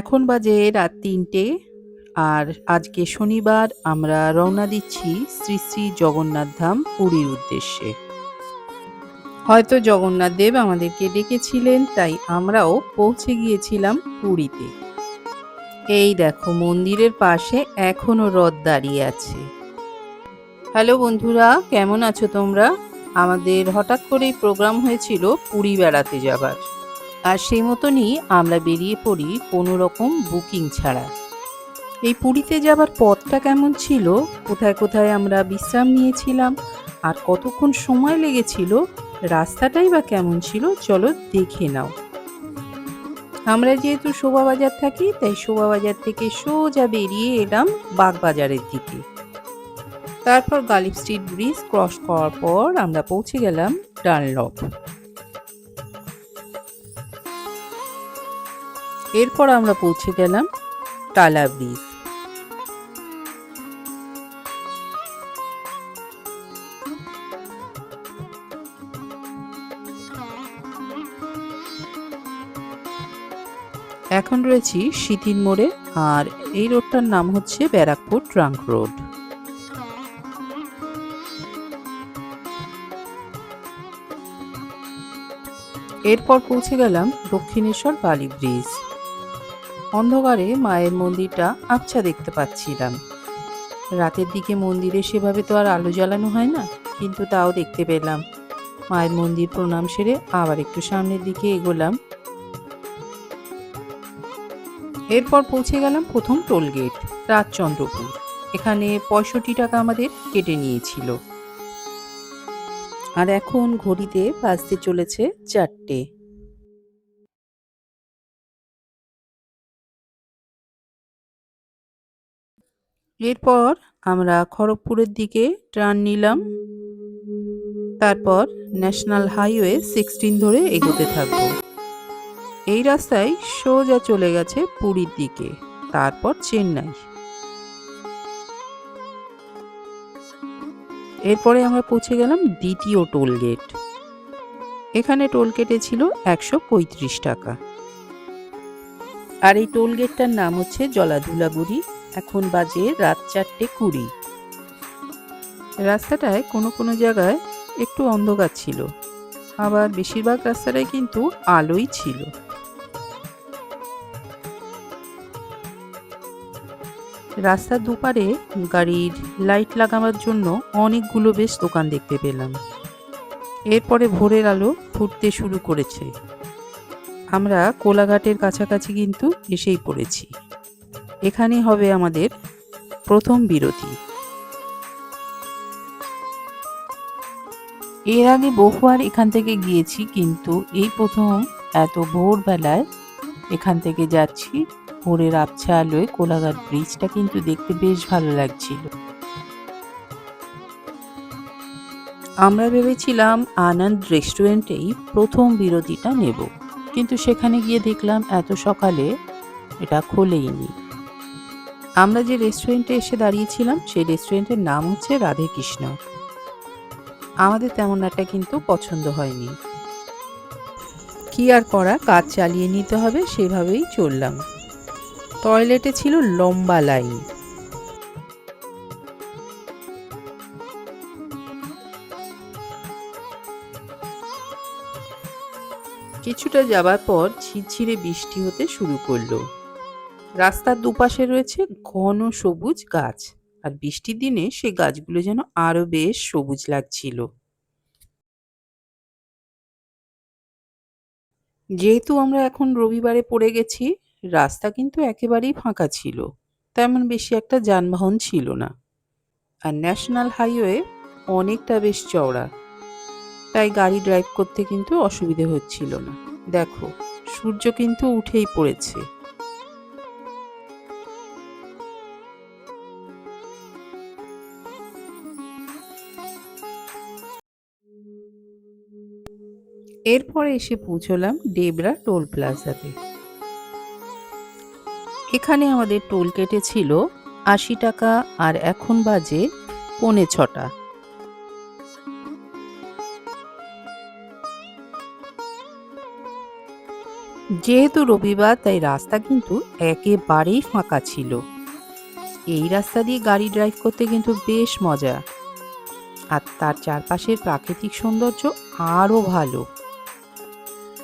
এখন বাজে রাত তিনটে আর আজকে শনিবার আমরা রওনা দিচ্ছি শ্রী শ্রী জগন্নাথ ধাম পুরীর উদ্দেশ্যে। হয়তো জগন্নাথ দেব আমাদেরকে ডেকেছিলেন, তাই আমরাও পৌঁছে গিয়েছিলাম পুরীতে। এই দেখো মন্দিরের পাশে এখনও রথ দাঁড়িয়ে আছে। হ্যালো বন্ধুরা, কেমন আছো তোমরা? আমাদের হঠাৎ করেই প্রোগ্রাম হয়েছিল পুরী বেড়াতে যাবার। আর সেই মতনই আমরা বেরিয়ে পড়ি কোনো রকম বুকিং ছাড়া। এই পুরীতে যাবার পথটা কেমন ছিল? কোথায় কোথায় আমরা বিশ্রাম নিয়েছিলাম? আর কতক্ষণ সময় লেগেছিল? রাস্তাটাই বা কেমন ছিল? চলো দেখে নাও। আমরা যেহেতু শোভাবাজার থাকি, তাই শোভাবাজার থেকে সোজা বেরিয়ে এলাম বাগবাজারের দিকে। তারপর গালিব স্ট্রিট ব্রিজ ক্রস করার পর আমরা পৌঁছে গেলাম ডানলপ। এরপর আমরা পৌঁছে গেলাম টালা ব্রিজ। এখন রয়েছি শীতিন মোড়ে, আর এই রোডটার নাম হচ্ছে ব্যারাকপুর ট্রাঙ্ক রোড। এরপর পৌঁছে গেলাম দক্ষিণেশ্বর বালি ব্রিজ। অন্ধকারে মায়ের মন্দিরটা আবছা দেখতে পাচ্ছিলাম। রাতের দিকে মন্দিরে সেভাবে তো আর আলো জ্বালানো হয় না, কিন্তু তাও দেখতে পেলাম। মায়ের মন্দির প্রণাম সেরে আবার একটু সামনের দিকে এগোলাম। এরপর পৌঁছে গেলাম প্রথম টোলগেট রাজচন্দ্রপুর। এখানে পঁয়ষট্টি টাকা আমাদের কেটে নিয়েছিল। আর এখন ঘড়িতে বাজতে চলেছে চারটে। এরপর আমরা খড়গপুরের দিকে ট্রান নিলাম। তারপর ন্যাশনাল হাইওয়ে সিক্সটিন ধরে এগোতে থাকব। এই রাস্তায় সোজা চলে গেছে পুরীর দিকে, তারপর চেন্নাই। এরপরে আমরা পৌঁছে গেলাম দ্বিতীয় টোল গেট। এখানে টোল গেটে ছিল একশো পঁয়ত্রিশ টাকা। আর এই টোল গেটটার নাম হচ্ছে জলাধুলাগুড়ি। এখন বাজে রাত চারটে কুড়ি। রাস্তাটায় কোনো কোনো জায়গায় একটু অন্ধকার ছিল। আবার বেশিরভাগ রাস্তাটায় কিন্তু আলোই ছিল। রাস্তার দুপারে গাড়ির লাইট লাগানোর জন্য অনেকগুলো বেশ দোকান দেখতে পেলাম। এরপরে ভোরের আলো ফুটতে শুরু করেছে। আমরা কোলাঘাটের কাছাকাছি কিন্তু এসেই পড়েছি। এখানে হবে আমাদের প্রথম বিরতি। এর আগে বহুবার এখান থেকে গিয়েছি, কিন্তু এই প্রথম এত ভোরবেলায় এখান থেকে যাচ্ছি। ভোরের আবছা আলোয় কোলাঘাট ব্রিজটা কিন্তু দেখতে বেশ ভালো লাগছিল। আমরা ভেবেছিলাম আনন্দ রেস্টুরেন্টেই প্রথম বিরতিটা নেব, কিন্তু সেখানে গিয়ে দেখলাম এত সকালে এটা খোলেইনি। আমরা যে রেস্টুরেন্টে এসে দাঁড়িয়েছিলাম, সেই রেস্টুরেন্টের নাম হচ্ছে রাধে কৃষ্ণ। আমাদের তেমন একটা কিন্তু পছন্দ হয়নি। কি আর করা কাজ চালিয়ে নিতে হবে, সেভাবেই চললাম। টয়লেটে ছিল লম্বা লাইন কিছুটা যাবার পর ঝিরঝিরে বৃষ্টি হতে শুরু করল। রাস্তার দুপাশে রয়েছে ঘন সবুজ গাছ। আর বৃষ্টির দিনে সেই গাছগুলো যেন আরও বেশ সবুজ লাগছিল। যেহেতু আমরা এখন রবিবারে পড়ে গেছি, রাস্তা কিন্তু একেবারেই ফাঁকা ছিল। তেমন বেশি একটা যানবাহন ছিল না। আর ন্যাশনাল হাইওয়ে অনেকটা বেশ চওড়া। তাই গাড়ি ড্রাইভ করতে কিন্তু অসুবিধে হচ্ছিল না। দেখো, সূর্য কিন্তু উঠেই পড়েছে। এরপরে এসে পৌঁছলাম ডেবরা টোল প্লাজাতে। এখানে আমাদের টোল কেটে ছিল আশি টাকা আর এখন বাজে পৌনে ছটা। যেহেতু রবিবার, তাই রাস্তা কিন্তু একেবারেই ফাঁকা ছিল। এই রাস্তা দিয়ে গাড়ি ড্রাইভ করতে কিন্তু বেশ মজা। আর তার চারপাশের প্রাকৃতিক সৌন্দর্য আরও ভালো।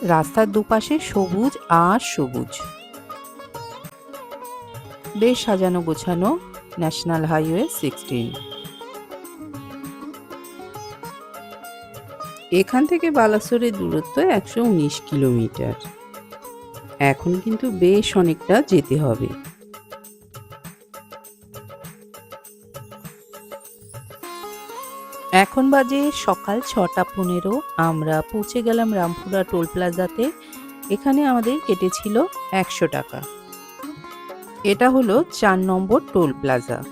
রাস্তার দুপাশে সবুজ আর সবুজ। বেশ সাজানো গোছানো ন্যাশনাল হাইওয়ে সিক্সটিন এখান থেকে বালাসোরের দূরত্ব একশো উনিশ কিলোমিটার। এখন কিন্তু বেশ অনেকটা যেতে হবে। এখন বাজে সকাল ছটা পনেরো। আমরা পৌঁছে গেলাম রামপুরা টোল প্লাজাতে। এখানে আমাদের কেটেছিল একশো টাকা। এটা হলো চার নম্বর টোল প্লাজা।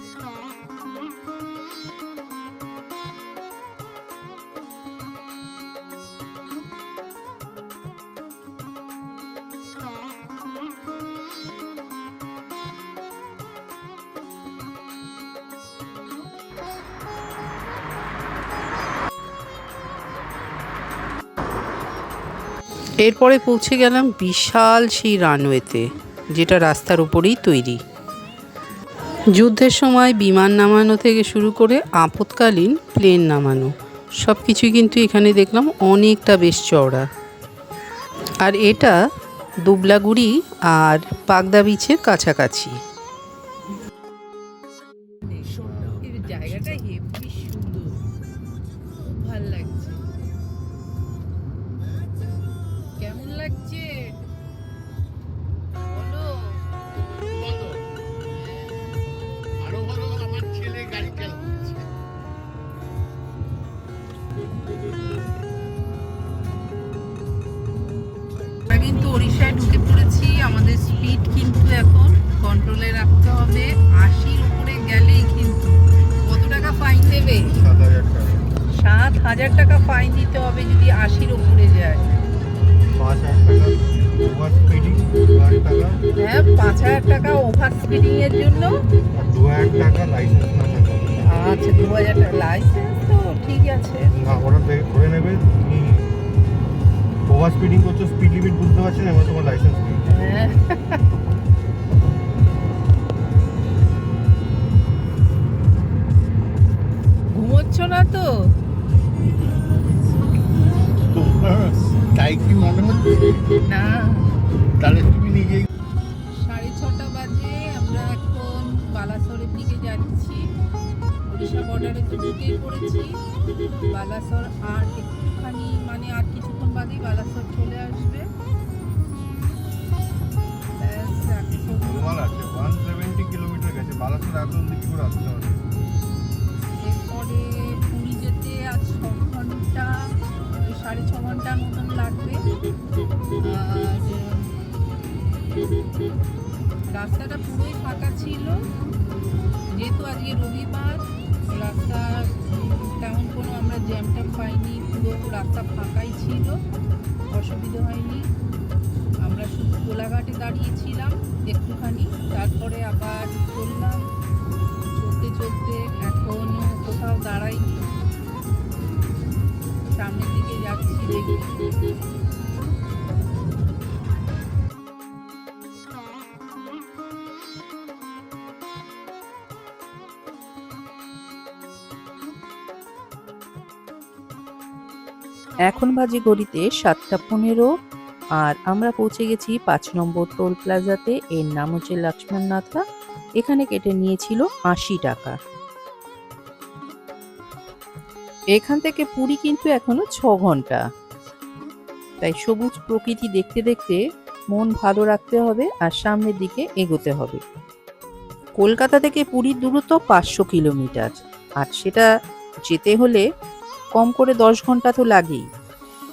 এরপরে পৌঁছে গেলাম বিশাল সেই রানওয়েতে, যেটা রাস্তার উপরেই তৈরি। যুদ্ধের সময় বিমান নামানো থেকে শুরু করে আপৎকালীন প্লেন নামানো সব কিছুই কিন্তু এখানে দেখলাম অনেকটা বেশ চওড়া। আর এটা দুবলাগুড়ি আর পাগদা বিচের কাছাকাছি। জায়গাটা হেভি সুন্দর। ভালো লাগছে। লাগছে? বলো। আরও বড় আমার ছেলে গাড়ি চালাচ্ছে। কিন্তু ওড়িশায় ঢুকে পড়েছি। আমাদের স্পিড কিন্তু এখন কন্ট্রোলে রাখতে হবে। আশির উপরে গেলেই কিন্তু। কত টাকা ফাইন দেবে? সাত হাজার টাকা। ফাইন দিতে হবে যদি আশির উপরে যায়। পাঁচ হাজার টাকা ওভার স্পিডিং দু হাজার টাকা। হ্যাঁ পাঁচ হাজার টাকা ওভার স্পিডিং এর জন্য। আর দু হাজার টাকা লাইসেন্স না থাকা। আচ্ছা দু হাজার টাকা লাইসেন্স তো ঠিক আছে। না ওরা ধরে নেবে তুমি ওভার স্পিডিং করছ স্পিড লিমিট বুঝতে পারছ না এবার তোমার লাইসেন্স নেই। হ্যাঁ। ঘুমোচ্ছ না তো? তোমার তাই কি মনে হচ্ছে? না। তাহলে তুমি নিজেই সাড়ে ছটা বাজে আমরা এখন বালাসরের দিকে যাচ্ছি। উড়িষ্যা বর্ডারে তো ঢুকেই পড়েছি। বালাসর আর একটুখানি মানে আর কিছুক্ষণ বাদেই বালাসর চলে আসবে। ওয়ান সেভেন্টি কিলোমিটার গেছে। বালাসোর এত অব্দি কি করে আসতে হবে? এরপরে পুরী যেতে আজ ছ ঘণ্টা। সাড়ে ছ ঘণ্টার মতন লাগবে। রাস্তাটা পুরোই ফাঁকা ছিল। যেহেতু আজকে রবিবার, রাস্তা তেমন কোনো আমরা জ্যাম ট্যাম পাইনি, পুরো রাস্তা ফাঁকাই ছিল। অসুবিধা হয়নি। আমরা শুধু কোলাঘাটে দাঁড়িয়েছিলাম একটুখানি, তারপরে আবার এখন বাজে ঘড়িতে সাতটা পনেরো আর আমরা পৌঁছে গেছি পাঁচ নম্বর টোল প্লাজাতে। এর নাম হচ্ছে লক্ষ্মণ নাথা। এখানে কেটে নিয়েছিল আশি টাকা। এখান থেকে পুরী কিন্তু এখনও ছ ঘণ্টা। তাই সবুজ প্রকৃতি দেখতে দেখতে মন ভালো রাখতে হবে আর সামনের দিকে এগোতে হবে। কলকাতা থেকে পুরীর দূরত্ব পাঁচশো কিলোমিটার। আর সেটা যেতে হলে কম করে দশ ঘণ্টা তো লাগেই।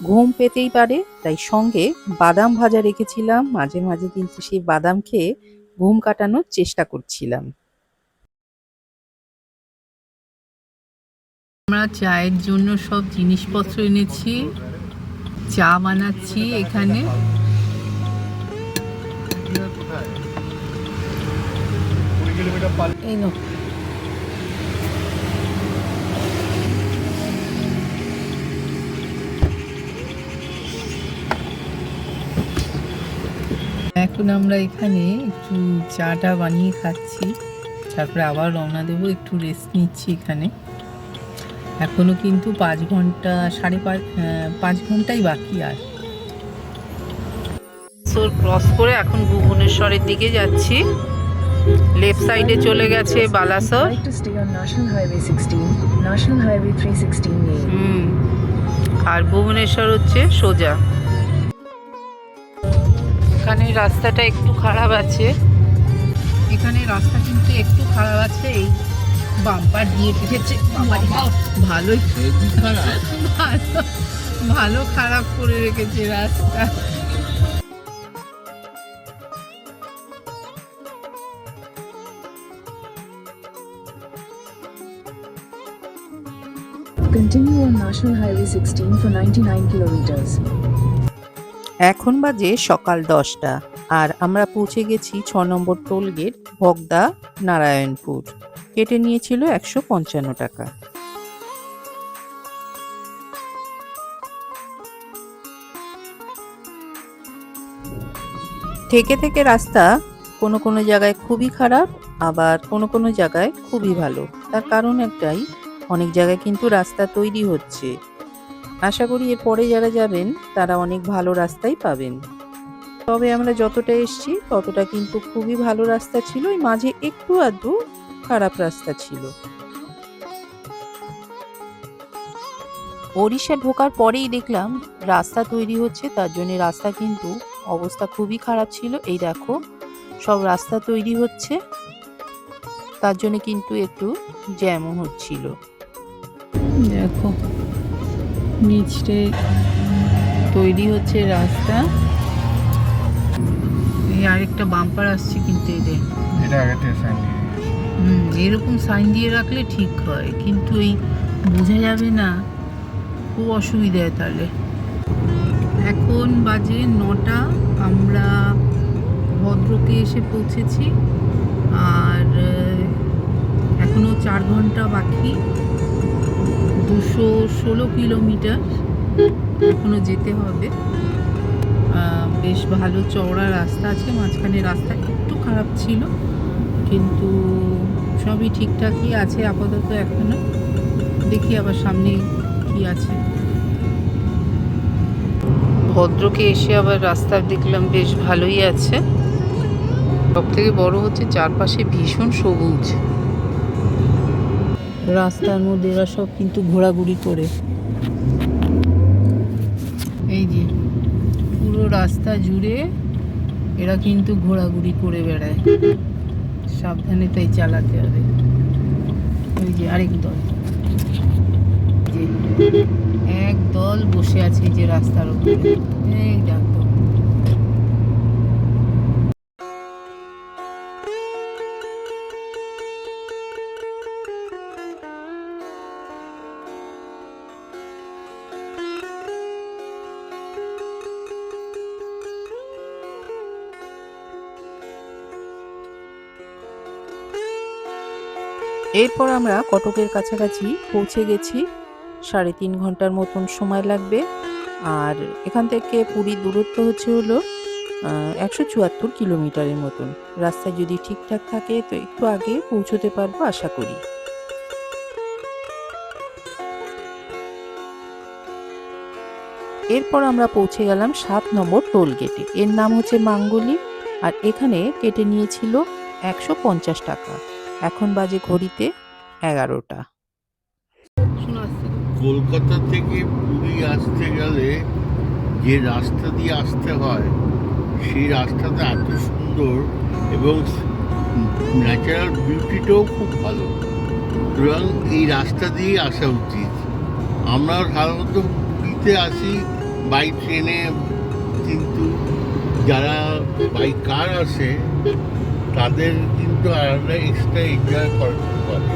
ঘুম পেতেই পারে তাই সঙ্গে বাদাম ভাজা রেখেছিলাম মাঝে মাঝে কিন্তু সেই বাদাম খেয়ে ঘুম কাটানোর চেষ্টা করছিলাম। আমরা চায়ের জন্য সব জিনিসপত্র এনেছি চা বানাচ্ছি এখানে। এই এখন আমরা এখানে একটু চাটা বানিয়ে খাচ্ছি। তারপরে আবার রওনা দেবো একটু রেস্ট নিচ্ছি এখানে। এখনও কিন্তু পাঁচ ঘণ্টা সাড়ে পাঁচ পাঁচ ঘন্টাই বাকি আর। সোর ক্রস করে এখন ভুবনেশ্বরের দিকে যাচ্ছি। লেফট সাইডে চলে গেছে Balasore Like to stay on National Highway 16, National Highway 316A. হুম। আর ভুবনেশ্বর হচ্ছে সোজা। এখানে রাস্তাটা একটু খারাপ আছে। এখানে রাস্তা কিন্তু একটু খারাপ আছে, এই বাম্পার দিয়ে রেখেছে ভালোই ভালো ভালো খারাপ করে রেখেছে রাস্তা। Continue on National Highway 16 for 99 kilometers. এখন বাজে সকাল দশটা, আর আমরা পৌঁছে গেছি ছ number toll gate, Bhagda, Narayanpur. কেটে নিয়েছিল একশো পঞ্চান্ন টাকা। থেকে থেকে রাস্তা কোনো কোনো জায়গায় খুবই খারাপ, আবার কোনো কোনো জায়গায় খুবই ভালো। তার কারণ একটাই, অনেক জায়গায় কিন্তু রাস্তা তৈরি হচ্ছে। আশা করি এরপরে যারা যাবেন তারা অনেক ভালো রাস্তাই পাবেন। তবে আমরা যতটা এসছি ততটা কিন্তু খুবই ভালো রাস্তা ছিল। ওই মাঝে একটু আধটু খারাপ রাস্তা ছিল। ওড়িশা ঢোকার পরেই দেখলাম রাস্তা তৈরি হচ্ছে তার জন্য রাস্তা কিন্তু অবস্থা খুবই খারাপ ছিল। এই দেখো সব রাস্তা তৈরি হচ্ছে। তার জন্য কিন্তু একটু জ্যামও হচ্ছিল। দেখো নিচে তৈরি হচ্ছে রাস্তা। এই আরেকটা বাম্পার আসছে কিন্তু এদের। এটা আগে থেকে সাইন দিয়ে হুম এরকম সাইন দিয়ে রাখলে ঠিক হয় কিন্তু এই বোঝা যাবে না। খুব অসুবিধায় তাহলে। এখন বাজে নটা আমরা ভদ্রকে এসে পৌঁছেছি। আর এখনও চার ঘণ্টা বাকি। দুশো ষোলো কিলোমিটার এখনও যেতে হবে। বেশ ভালো চওড়া রাস্তা আছে, মাঝখানে রাস্তা একটু খারাপ ছিল, কিন্তু সবই ঠিকঠাকই আছে আপাতত এখনও। দেখি আবার সামনে কি আছে। ভদ্রকে এসে আবার রাস্তা দেখলাম, বেশ ভালোই আছে। সব থেকে বড় হচ্ছে চারপাশে ভীষণ সবুজ। রাস্তার মধ্যে এরা সব কিন্তু ঘোরাঘুরি করে। এই যে, পুরো রাস্তা জুড়ে এরা কিন্তু ঘোরাঘুরি করে বেড়ায়। সাবধানে তাই চালাতে হবে। ওই যে আরেক দল। যে, এক দল বসে আছে যে রাস্তার উপরে এই দেখো এরপর আমরা কটকের কাছাকাছি পৌঁছে গেছি। সাড়ে তিন ঘণ্টার মতন সময় লাগবে। আর এখান থেকে পুরীর দূরত্ব হচ্ছে হলো একশো চুয়াত্তর কিলোমিটারের মতন। রাস্তা যদি ঠিকঠাক থাকে, তো একটু আগে পৌঁছতে পারব আশা করি। এরপর আমরা পৌঁছে গেলাম সাত নম্বর টোল গেটে। এর নাম হচ্ছে মাঙ্গলি, আর এখানে কেটে নিয়েছিল একশো পঞ্চাশ টাকা। এখন বাজে ঘড়িতে এগারোটা। কলকাতা থেকে পুরী আসতে গেলে যে রাস্তা দিয়ে আসতে হয় সেই রাস্তাটা এত সুন্দর এবং ন্যাচারাল বিউটিটাও খুব ভালো। সুতরাং এই রাস্তা দিয়ে আসা উচিত। আমরা সাধারণত পুরীতে আসি বাই ট্রেনে কিন্তু যারা বাই কার আসে তাদের কিন্তু এক্সট্রা এনজয় করতে পারে।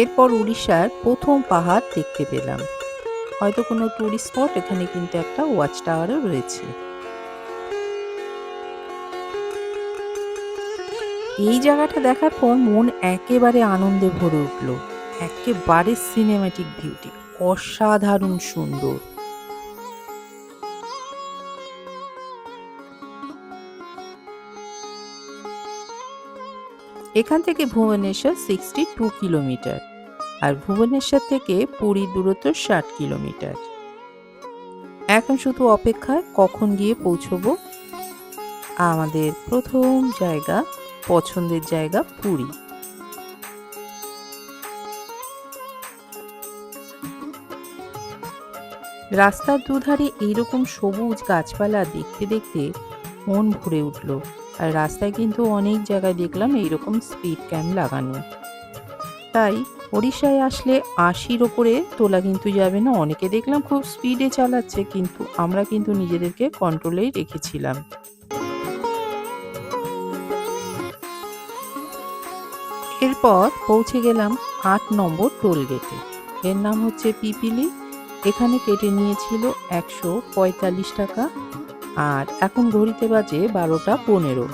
এরপর উড়িষ্যার প্রথম পাহাড় দেখতে পেলাম। হয়তো কোনো টুরিস্ট স্পট এখানে কিন্তু একটা ওয়াচ টাওয়ারও রয়েছে। এই জায়গাটা দেখার পর মন একেবারে আনন্দে ভরে উঠল। একেবারে সিনেম্যাটিক বিউটি অসাধারণ সুন্দর। এখান থেকে ভুবনেশ্বর সিক্সটি টু কিলোমিটার আর ভুবনেশ্বর থেকে পুরীর দূরত্ব ষাট কিলোমিটার। এখন শুধু অপেক্ষায় কখন গিয়ে পৌঁছবো? আমাদের প্রথম জায়গা পছন্দের জায়গা পুরী। রাস্তার দুধারে এইরকম সবুজ গাছপালা দেখতে দেখতে মন ভরে উঠল, আর রাস্তায় কিন্তু অনেক জায়গায় দেখলাম এইরকম স্পিড ক্যাম লাগানো। তাই ওড়িশায় আসলে আশির ওপরে তোলা কিন্তু যাবে না, অনেকে দেখলাম খুব স্পিডে চালাচ্ছে, কিন্তু আমরা কিন্তু নিজেদেরকে কন্ট্রোলেই রেখেছিলাম। এরপর পৌঁছে গেলাম আট নম্বর টোল গেটে। এর নাম হচ্ছে পিপিলি। এখানে কেটে নিয়েছিল একশো পঁয়তাল্লিশ টাকা আর এখন ঘড়িতে বাজে বারোটা পনেরো।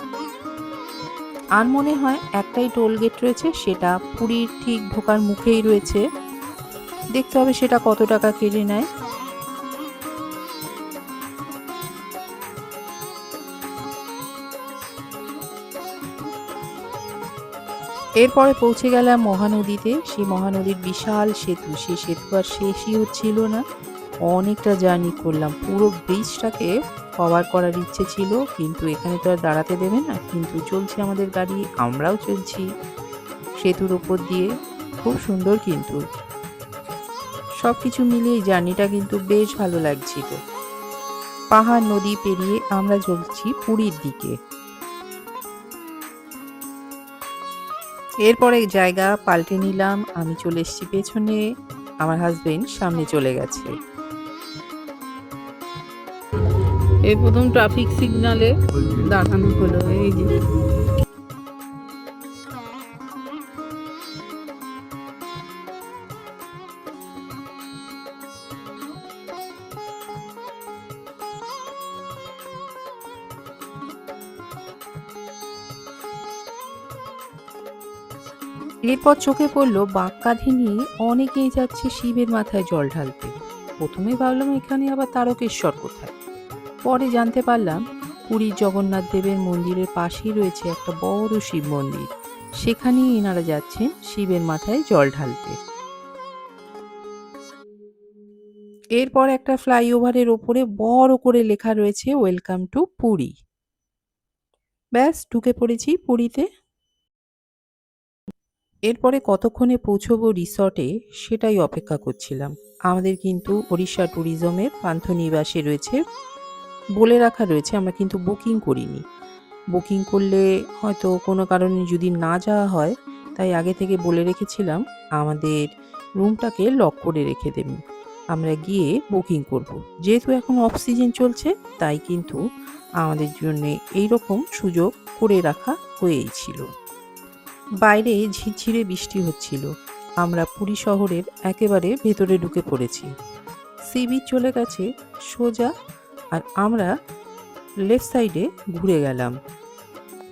আর মনে হয় একটাই টোল গেট রয়েছে, সেটা পুরীর ঠিক ঢোকার মুখেই রয়েছে। দেখতে হবে সেটা কত টাকা কেটে নেয়। এরপরে পৌঁছে গেলাম মহানদীতে। সেই মহানদীর বিশাল সেতু। সেই সেতু আর শেষই হচ্ছিল না। অনেকটা জার্নি করলাম। পুরো ব্রিজটাকে কভার করার ইচ্ছে ছিল, কিন্তু এখানে তো আর দাঁড়াতে দেবে না। কিন্তু চলছে আমাদের গাড়ি, আমরাও চলছি সেতুর ওপর দিয়ে। খুব সুন্দর কিন্তু। সব কিছু মিলিয়ে জার্নিটা কিন্তু বেশ ভালো লাগছিল। পাহাড়, নদী পেরিয়ে আমরা চলছি পুরীর দিকে। এরপরে জায়গা পাল্টে নিলাম। আমি চলে এসেছি পেছনে। আমার হাজবেন্ড সামনে চলে গেছে। এই প্রথম ট্রাফিক সিগনালে দাঁড়ানো হলো। এই যে এরপর চোখে পড়ল বাঁক কাঁধে নিয়ে অনেকেই যাচ্ছে শিবের মাথায় জল ঢালতে। প্রথমে ভাবলাম, এখানে আবার তারকেশ্বর কোথায়? পরে জানতে পারলাম পুরীর জগন্নাথ দেবের মন্দিরের পাশেই রয়েছে একটা বড় শিব মন্দির। সেখানেই এনারা যাচ্ছেন শিবের মাথায় জল ঢালতে। এরপর একটা ফ্লাইওভারের ওপরে বড় করে লেখা রয়েছে, ওয়েলকাম টু পুরী। ব্যাস, ঢুকে পড়েছি পুরীতে। এরপরে কতক্ষণে পৌঁছবো রিসর্টে সেটাই অপেক্ষা করছিলাম। আমাদের কিন্তু ওড়িশা ট্যুরিজমের পান্থনিবাসে রয়েছে বলে রাখা রয়েছে, আমরা কিন্তু বুকিং করিনি। বুকিং করলে হয়তো কোনো কারণে যদি না যাওয়া হয়, তাই আগে থেকে বলে রেখেছিলাম, আমাদের রুমটাকে লক করে রেখে দেবেন আমরা গিয়ে বুকিং করব। যেহেতু এখন অফ সিজন চলছে, তাই কিন্তু আমাদের জন্য এইরকম সুযোগ করে রাখা হয়েই ছিল। বাইরে ঝিরঝিরে বৃষ্টি হচ্ছিল। আমরা পুরী শহরের একেবারে ভেতরে ঢুকে পড়েছি। সি বিচ চলে গেছে সোজা আর আমরা লেফট সাইডে ঘুরে গেলাম।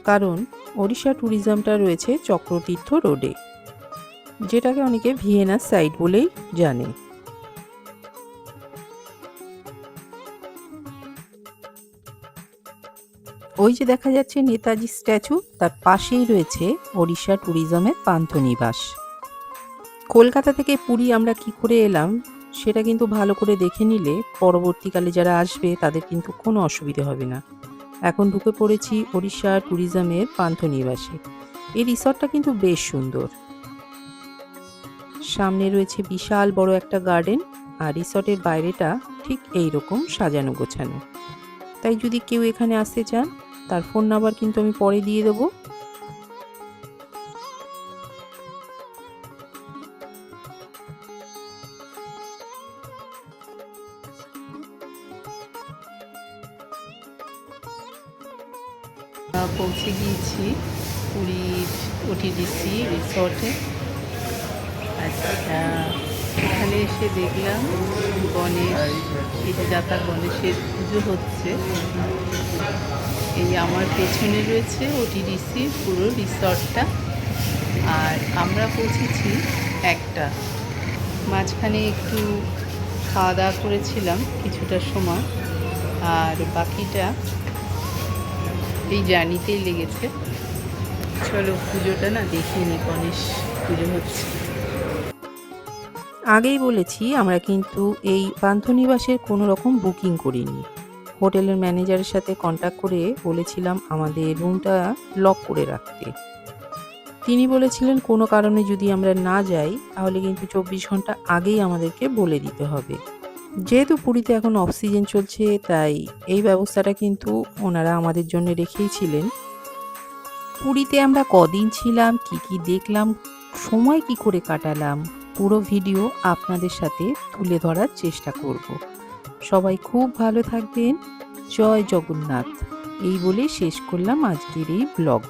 কারণ ওড়িশা ট্যুরিজমটা রয়েছে চক্রতীর্থ রোডে। যেটাকে অনেকে ভিয়েনা সাইড বলেই জানে। ওই যে দেখা যাচ্ছে নেতাজি স্ট্যাচু, তার পাশেই রয়েছে ওড়িশা ট্যুরিজমের পান্থনিবাস। কলকাতা থেকে পুরী আমরা কি করে এলাম, সেটা কিন্তু ভালো করে দেখে নিলে পরবর্তীকালে যারা আসবে, তাদের কিন্তু কোনো অসুবিধে হবে না। এখন ঢুকে পড়েছি ওড়িশা ট্যুরিজমের পান্থনিবাসে। এই রিসর্টটা কিন্তু বেশ সুন্দর। সামনে রয়েছে বিশাল বড় একটা গার্ডেন, আর রিসর্টের বাইরেটা ঠিক এই রকম সাজানো গোছানো। তাই যদি কেউ এখানে আসতে চান তার ফোন নাম্বার কিন্তু আমি পরে দিয়ে দেবো। পৌঁছে গিয়েছি পুরীর ওটিডিসি রিসর্টে। আচ্ছা এখানে এসে দেখলাম গণেশ, এই যে দাতা গণেশের পুজো হচ্ছে। এই আমার পেছনে রয়েছে ওটিডিসি পুরো রিসর্টটা। আর আমরা পৌঁছেছি একটা। মাঝখানে একটু খাওয়া দাওয়া করেছিলাম কিছুটা সময়। আর বাকিটা এই জার্নিতেই লেগেছে। চলো পুজোটা না দেখিয়ে নি, গণেশ পুজো হচ্ছে। আগেই বলেছি, আমরা কিন্তু এই পান্থনিবাসের কোনো রকম বুকিং করিনি। হোটেলের ম্যানেজারের সাথে কন্ট্যাক্ট করে বলেছিলাম আমাদের রুমটা লক করে রাখতে। তিনি বলেছিলেন, কোনো কারণে যদি আমরা না যাই, তাহলে কিন্তু চব্বিশ ঘণ্টা আগেই আমাদেরকে বলে দিতে হবে। যেহেতু পুরীতে এখন অক্সিজেন চলছে, তাই এই ব্যবস্থাটা কিন্তু ওনারা আমাদের জন্য রেখেই ছিলেন। পুরীতে আমরা কদিন ছিলাম, কি কি দেখলাম, সময় কি করে কাটালাম, পুরো ভিডিও আপনাদের সাথে তুলে ধরার চেষ্টা করব। সবাই খুব ভালো থাকবেন। জয় জগন্নাথ। এই বলে শেষ করলাম আজকের এই ব্লগ।